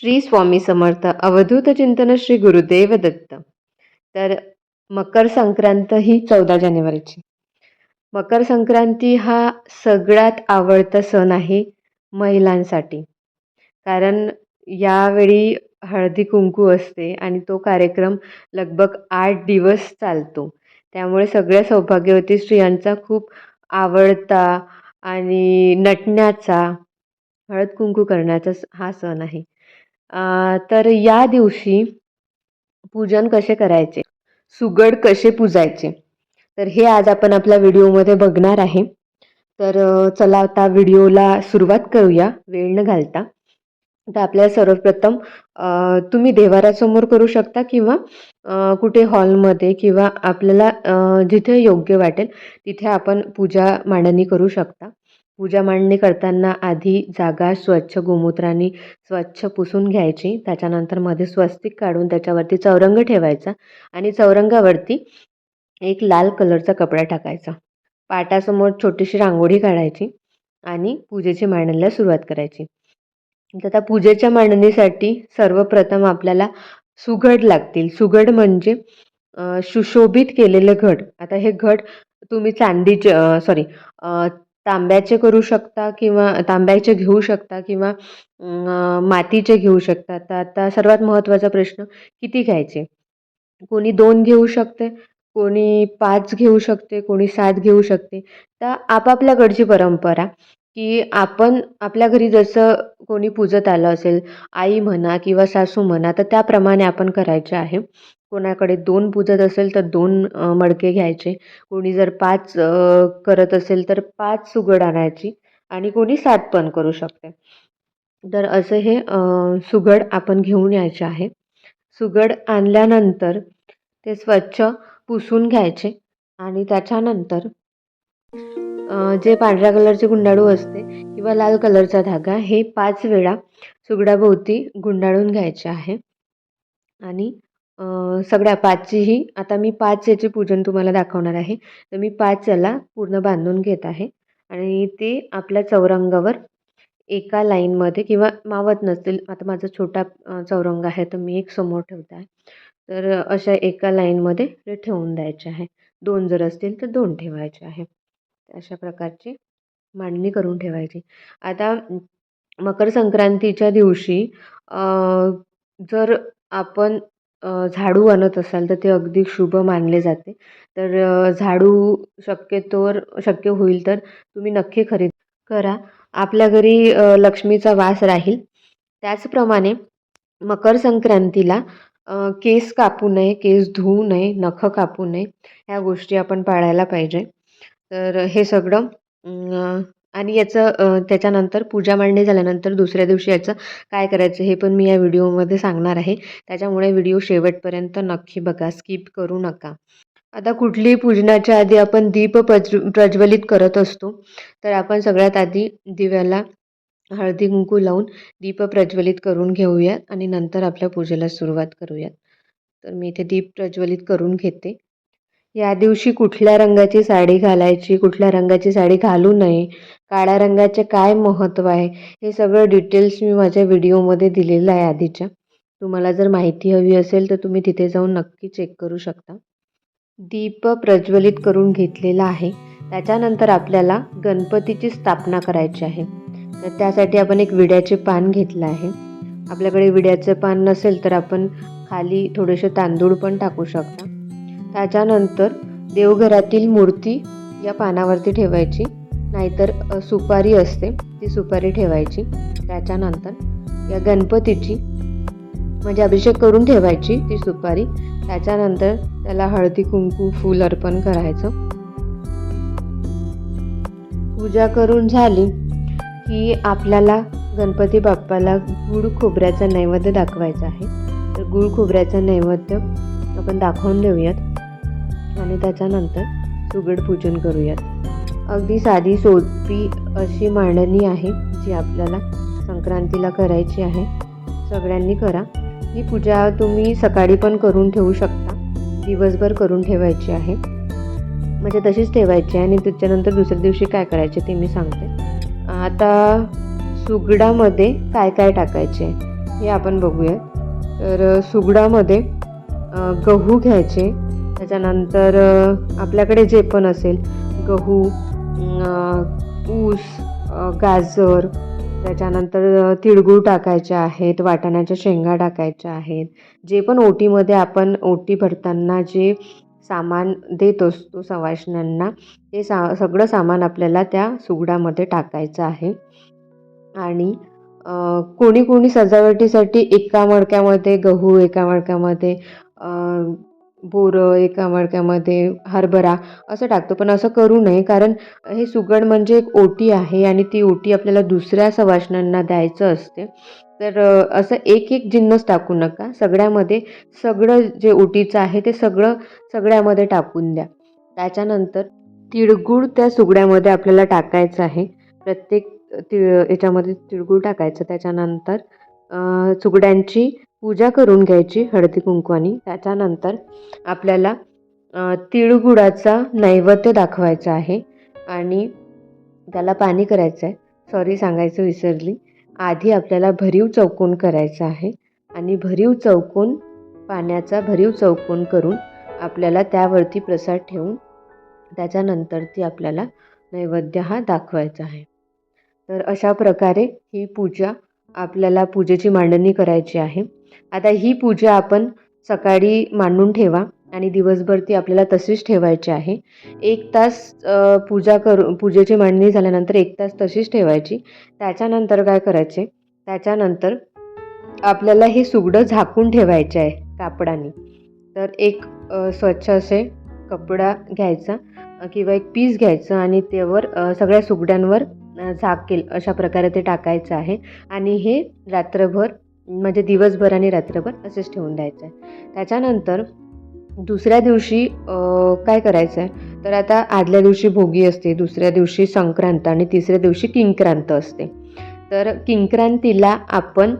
श्री स्वामी समर्थ अवधूत चिंतन श्री गुरुदेव दत्त. तर मकर संक्रांत ही चौदा जानेवारीची. मकर संक्रांती हा सगळ्यात आवडता सण आहे महिलांसाठी. कारण यावेळी हळदी कुंकू असते आणि तो कार्यक्रम लगभग आठ दिवस चालतो. त्यामुळे सगळ्या सौभाग्यवती स्त्रियांचा खूप आवडता आणि नटण्याचा हळद कुंकू करण्याचा स- हा सण आहे. तर या दिवशी पूजन कसे करायचे? सुगड कसे पूजायचे? तर हे आज आपण आपल्या व्हिडिओमध्ये बघणार आहे. तर चला आता व्हिडिओला सुरुवात करूया. वेळ न घालता. तर आपल्याला सर्वप्रथम तुम्ही देवारासमोर करू शकता किंवा कुठे हॉलमध्ये किंवा आपल्याला जिथे योग्य वाटेल तिथे आपण पूजा मांडणी करू शकता. पूजा मांडणी करताना आधी जागा स्वच्छ गोमूत्राने स्वच्छ पुसून घ्यायची. त्याच्यानंतरमध्ये स्वस्तिक काढून त्याच्यावरती चौरंग ठेवायचा आणि चौरंगावरती एक लाल कलरचा कपडा टाकायचा. पाटासमोर छोटीशी रांगोळी काढायची आणि पूजेची मांडणीला सुरुवात करायची. तर आता पूजेच्या मांडणीसाठी सर्वप्रथम आपल्याला सुघड लागतील. सुघड म्हणजे सुशोभित केलेले घट आता हे घट तुम्ही चांदीचे सॉरी तांब्याचे करू शकता किंवा तांब्याचे घेऊ शकता किंवा मातीचे घेऊ शकता. तर आता सर्वात महत्त्वाचा प्रश्न किती घ्यायचे? कोणी दोन घेऊ शकते कोणी पाच घेऊ शकते कोणी सात घेऊ शकते. तर आपापल्याकडची परंपरा की आपण आपल्या घरी जसं कोणी पूजत आलं असेल आई म्हणा किंवा सासू म्हणा तर त्याप्रमाणे आपण करायचे आहे. कोणाकडे दोन पूजत असेल तर दोन मडके घ्यायचे. कोणी जर पाच करत असेल तर पाच सुगड आणायची आणि कोणी सात पण करू शकते. तर असं हे सुगड आपण घेऊन यायचे आहे. सुगड आणल्यानंतर ते स्वच्छ पुसून घ्यायचे आणि त्याच्यानंतर जे पांढऱ्या कलरचे गुंडाळू असते किंवा लाल कलरचा धागा हे पाच वेळा सुगडाभोवती गुंडाळून घ्यायचे आहे. आणि सगळ्या पाचचीही आता मी पाच याचे पूजन तुम्हाला दाखवणार आहे. तर मी पाच याला पूर्ण बांधून घेत आहे. आणि ते आपल्या चौरंगावर एका लाईनमध्ये किंवा मावत नसतील आता माझा छोटा चौरंग आहे तर मी एक समोर ठेवत आहे. तर अशा एका लाईनमध्ये ते ठेवून द्यायचे आहे. दोन जर असतील तर दोन ठेवायचे आहे. अशा प्रकारची मांडणी करून ठेवायची. आता मकर संक्रांतीच्या दिवशी जर आपण झाडू आणत असाल तर ते अगदी शुभ मानले जाते. तर झाडू शक्यतोवर शक्य होईल तर तुम्ही नक्की खरेदी करा. आपल्या घरी लक्ष्मीचा वास राहील. त्याचप्रमाणे मकर संक्रांतीला केस कापू नये केस धुवू नये नखं कापू नये ह्या गोष्टी आपण पाळायला पाहिजे. तर हे सगळं आणि याचं त्याच्यानंतर पूजा मांडणी झाल्यानंतर दुसऱ्या दिवशी याचं काय करायचं हे पण मी या व्हिडिओमध्ये सांगणार आहे. त्याच्यामुळे व्हिडिओ शेवटपर्यंत नक्की बघा स्किप करू नका. आता कुठलीही पूजनाच्या आधी आपण दीप प्रज प्रज्वलित करत असतो तर आपण सगळ्यात आधी दिव्याला हळदी कुंकू लावून दीप प्रज्वलित करून घेऊयात आणि नंतर आपल्या पूजेला सुरुवात करूयात. तर मी इथे दीप प्रज्वलित करून घेते. या दिवशी कुठल्या रंगाची साडी घालायची कुठल्या रंगाची साडी घालू नये काळ्या रंगाचे काय महत्त्व आहे हे सगळं डिटेल्स मी माझ्या व्हिडिओमध्ये दिलेलं आहे आधीच्या. तुम्हाला जर माहिती हवी असेल तर तुम्ही तिथे जाऊन नक्की चेक करू शकता. दीप प्रज्वलित करून घेतलेला आहे. त्याच्यानंतर आपल्याला गणपतीची स्थापना करायची आहे. तर त्यासाठी आपण एक विड्याचे पान घेतलं आहे. आपल्याकडे विड्याचं पान नसेल तर आपण खाली थोडेसे तांदूळ पण टाकू शकता. त्याच्यानंतर देवघरातील मूर्ती या पानावरती ठेवायची. नाहीतर सुपारी असते ती सुपारी ठेवायची. त्याच्यानंतर या गणपतीची म्हणजे अभिषेक करून ठेवायची ती सुपारी. त्याच्यानंतर त्याला हळदी कुंकू फूल अर्पण करायचं. पूजा करून झाली की आपल्याला गणपती बाप्पाला गुळ खोबऱ्याचा नैवेद्य दाखवायचा आहे. तर गुळ खोबऱ्याचा नैवेद्य आपण दाखवून देऊयात. आणि त्याच्यानंतर सुगड पूजन करूयात. अगदी साधी सोपी अशी मांडणी आहे जी आपल्याला संक्रांतीला करायची आहे. सगळ्यांनी करा. ही पूजा तुम्ही सकाळी पण करून ठेवू शकता. दिवसभर करून ठेवायची आहे. म्हणजे तशीच ठेवायची आहे आणि त्याच्यानंतर दुसऱ्या दिवशी काय करायचे ते मी सांगते. आता सुगडामध्ये काय काय टाकायचे हे आपण बघूया तर सुगडामध्ये गहू घ्यायचे. त्याच्यानंतर आपल्याकडे जे पण असेल गहू ऊस गाजर त्याच्यानंतर तिळगूळ टाकायचे आहेत वाटाण्याच्या शेंगा टाकायच्या आहेत. जे पण ओटीमध्ये आपण ओटी भरताना जे सामान देत असतो सवाशण्यांना ते सा सगळं सामान आपल्याला त्या सुगडामध्ये टाकायचं आहे. आणि कोणी कोणी सजावटीसाठी एका मडक्यामध्ये गहू एका मडक्यामध्ये बोरं एका मडक्यामध्ये हरभरा असं टाकतो. पण असं करू नये. कारण हे सुगड म्हणजे एक ओटी आहे आणि ती ओटी आपल्याला दुसऱ्या सवाष्ण्यांना द्यायचं असते. तर असं एक एक जिन्नस टाकू नका. सगळ्यामध्ये सगळं जे ओटीचं आहे ते सगळं सगळ्यामध्ये टाकून द्या. त्याच्यानंतर तिळगूळ त्या सुगड्यामध्ये आपल्याला टाकायचं आहे. प्रत्येक तिळ याच्यामध्ये तिळगूळ टाकायचं. त्याच्यानंतर सुगड्यांची पूजा करून घ्यायची हळदी कुंकवानी. त्याच्यानंतर आपल्याला तिळगुळाचा नैवेद्य दाखवायचा आहे आणि त्याला पाणी करायचं आहे सॉरी सांगायचं विसरली. आधी आपल्याला भरीव चौकोन करायचा आहे आणि भरीव चौकोन पाण्याचा भरीव चौकोन करून आपल्याला त्यावरती प्रसाद ठेवून त्याच्यानंतर ती आपल्याला नैवेद्य हा दाखवायचा आहे. तर अशा प्रकारे ही पूजा आपल्याला पूजेची मांडणी करायची आहे. आता ही पूजा आपण सकाळी मांडून ठेवा आणि दिवसभर ती आपल्याला तशीच ठेवायची आहे. एक तास पूजा करू पूजेची मांडणी झाल्यानंतर एक तास तशीच ठेवायची. त्याच्यानंतर काय करायचे? त्याच्यानंतर आपल्याला हे सुगडं झाकून ठेवायचे आहे कापडाने. तर एक स्वच्छ असे कपडा घ्यायचा किंवा एक पीस घ्यायचं आणि त्यावर सगळ्या सुगड्यांवर झाकेल अशा प्रकारे ते टाकायचं आहे. आणि हे रात्रभर म्हणजे दिवसभर आणि रात्रभर असेच ठेवून द्यायचं आहे. त्याच्यानंतर दुसऱ्या दिवशी काय करायचं आहे? तर आता आदल्या दिवशी भोगी असते दुसऱ्या दिवशी संक्रांत आणि तिसऱ्या दिवशी किंक्रांत असते. तर किंक्रांतीला आपण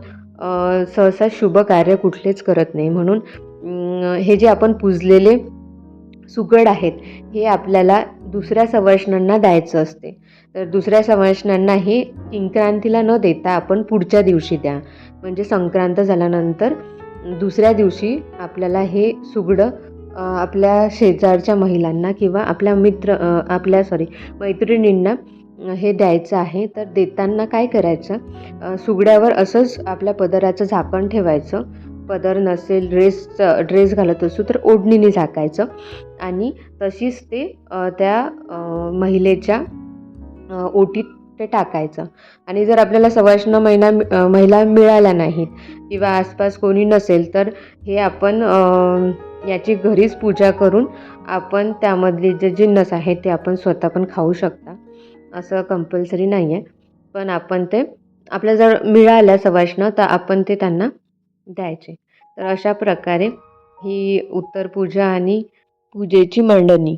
सहसा शुभ कार्य कुठलेच करत नाही. म्हणून हे जे आपण पूजलेले सुगड आहेत हे आपल्याला दुसऱ्या सवर्षणांना द्यायचं असते. तर दुसऱ्या सवाष्ण्यांना हे किंक्रांतीला न देता आपण पुढच्या दिवशी द्या. म्हणजे संक्रांत झाल्यानंतर दुसऱ्या दिवशी आपल्याला हे सुगडं आपल्या शेजारच्या महिलांना किंवा आपल्या मित्र आपल्या सॉरी मैत्रिणींना हे द्यायचं आहे. तर देताना काय करायचं? सुगड्यावर असंच आपल्या पदराचं झाकण ठेवायचं. पदर नसेल ड्रेसचं ड्रेस घालत असू तर ओढणीने झाकायचं. आणि तशीच ते त्या महिलेच्या ओटीत ते टाकायचं. आणि जर आपल्याला सवाष्ण महिना महिला मिळाल्या नाहीत किंवा आसपास कोणी नसेल तर हे आपण याची घरीच पूजा करून आपण त्यामधले जे जिन्नस आहेत ते आपण स्वतः पण खाऊ शकता. असं कंपल्सरी नाही आहे पण आपण ते आपल्या जर मिळाल्या सवाष्ण तर आपण ते त्यांना द्यायचे. तर अशा प्रकारे ही उत्तर पूजा आणि पूजेची मांडणी